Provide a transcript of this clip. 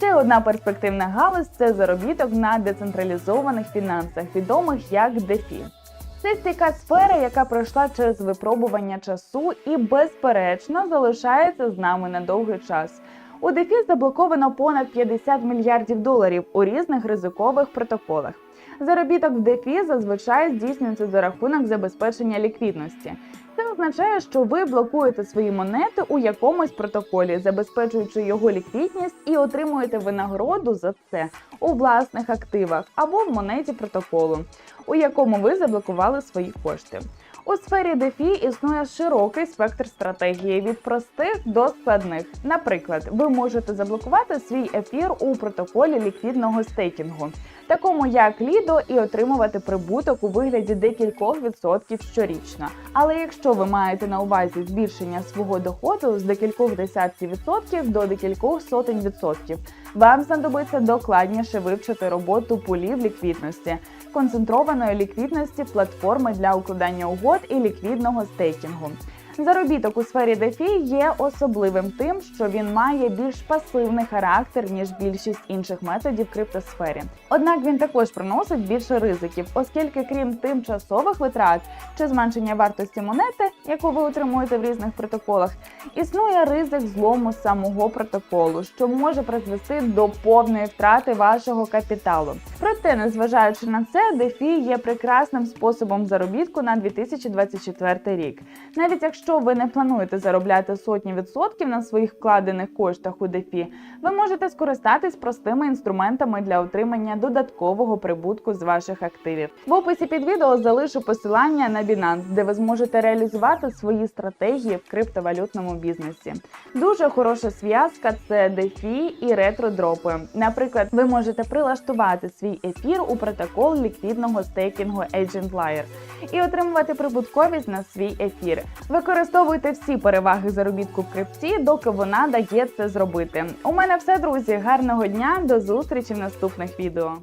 Ще одна перспективна галузь це заробіток на децентралізованих фінансах, відомих як DeFi. Це стійка сфера, яка пройшла через випробування часу і, безперечно, залишається з нами на довгий час. У DeFi заблоковано понад 50 мільярдів доларів у різних ризикових протоколах. Заробіток в DeFi зазвичай здійснюється за рахунок забезпечення ліквідності. Означає, що ви блокуєте свої монети у якомусь протоколі, забезпечуючи його ліквідність, і отримуєте винагороду за це у власних активах або в монеті протоколу, у якому ви заблокували свої кошти. У сфері DeFi існує широкий спектр стратегії від простих до складних. Наприклад, ви можете заблокувати свій ефір у протоколі ліквідного стейкінгу, такому як Lido, і отримувати прибуток у вигляді декількох відсотків щорічно. Але якщо ви маєте на увазі збільшення свого доходу з декількох десятків відсотків до декількох сотень відсотків, вам знадобиться докладніше вивчити роботу пулів ліквідності, концентрованої ліквідності платформи для укладання угод і ліквідного стейкінгу. Заробіток у сфері DeFi є особливим тим, що він має більш пасивний характер ніж більшість інших методів в криптосфері. Однак він також приносить більше ризиків, оскільки крім тимчасових витрат чи зменшення вартості монети, яку ви отримуєте в різних протоколах, існує ризик злому самого протоколу, що може призвести до повної втрати вашого капіталу. Проте, незважаючи на це, DeFi є прекрасним способом заробітку на 2024 рік. Навіть якщо ви не плануєте заробляти сотні відсотків на своїх вкладених коштах у DeFi, ви можете скористатись простими інструментами для отримання додаткового прибутку з ваших активів. В описі під відео залишу посилання на Binance, де ви зможете реалізувати свої стратегії в криптовалютному бізнесі. Дуже хороша зв'язка це DeFi і ретро-дропи. Наприклад, ви можете прилаштувати свій ефір у протокол ліквідного стейкінгу Agent Layer і отримувати прибутковість на свій ефір. Використовуйте всі переваги заробітку в крипті, доки вона дає це зробити. У мене все, друзі. Гарного дня, до зустрічі в наступних відео.